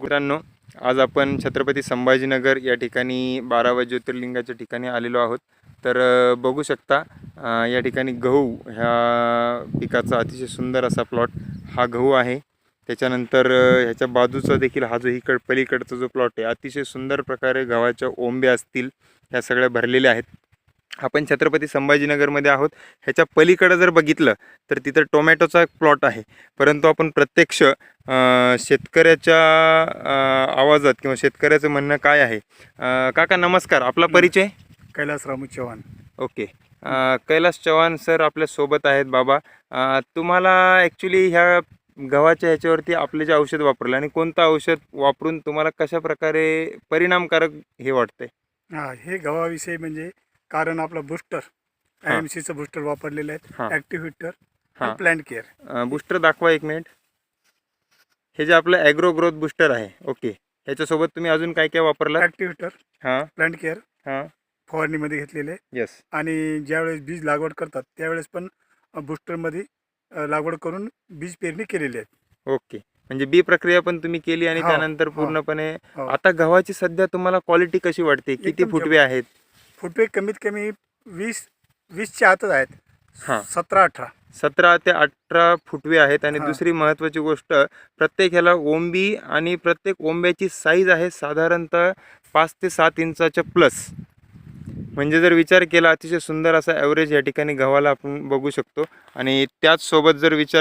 मित्रांनो आज आपण छत्रपती संभाजीनगर या ठिकाणी बारावा ज्योतिर्लिंगाच्या ठिकाणी आलेलो आहोत. तर बघू शकता या ठिकाणी गहू ह्या पिकाचा अतिशय सुंदर असा प्लॉट हा गहू आहे. त्याच्यानंतर ह्याच्या बाजूचा देखील हा जो इकड पलीकडचा जो प्लॉट आहे अतिशय सुंदर प्रकारे गव्हाच्या ओंबे असतील ह्या सगळ्या भरलेल्या आहेत. आपण छत्रपती संभाजीनगरमध्ये आहोत. ह्याच्या पलीकडं जर बघितलं तर तिथं टोमॅटोचा एक प्लॉट आहे. परंतु आपण प्रत्यक्ष शेतकऱ्याच्या आवाजात किंवा शेतकऱ्याचं म्हणणं काय आहे? काका नमस्कार आपला परिचय? कैलास रामू चव्हाण. ओके. कैलास चव्हाण सर आपल्यासोबत आहेत बाबा. तुम्हाला ॲक्च्युली ह्या गव्हाच्या ह्याच्यावरती आपले जे औषध वापरलं आणि कोणतं औषध वापरून तुम्हाला कशा प्रकारे परिणामकारक हे वाटतंय? हा हे गव्हाविषयी म्हणजे कारण आपलं बुस्टर. आय एम सीचं बुस्टर वापरलेलं. आहे ॲक्टिव्ह हिटर हा. प्लॅन्ट केअर बुस्टर दाखवा एक मिनिट हे जे आपलं ॲग्रो ग्रोथ बुस्टर आहे ओके ह्याच्यासोबत तुम्ही अजून काय काय वापरला ॲक्टिव्ह हिटर हां. प्लॅन्ट केअर हां. फवारणीमध्ये घेतलेले. येस आणि ज्यावेळेस बीज लागवड करतात त्यावेळेस पण बुस्टरमध्ये लागवड करून बीज पेरणी केलेली आहे ओके म्हणजे बी प्रक्रिया पण तुम्ही केली आणि त्यानंतर पूर्णपणे. आता गव्हाची सध्या तुम्हाला क्वालिटी कशी वाटते? किती फुटवे आहेत? फुटवे कमीत कमी वीस वीसच्या आतच आहेत हां. सतरा अठरा सतरा ते अठरा फुटवे आहेत आणि हा. दुसरी महत्त्वाची गोष्ट प्रत्येक ह्याला ओंबी आणि प्रत्येक ओंब्याची साईज आहे साधारणतः पाच ते सात इंचाच्या प्लस म्हणजे जर विचार केला अतिशय सुंदर असा ॲव्हरेज या ठिकाणी गव्हाला आपण बघू शकतो आणि त्याचसोबत जर विचार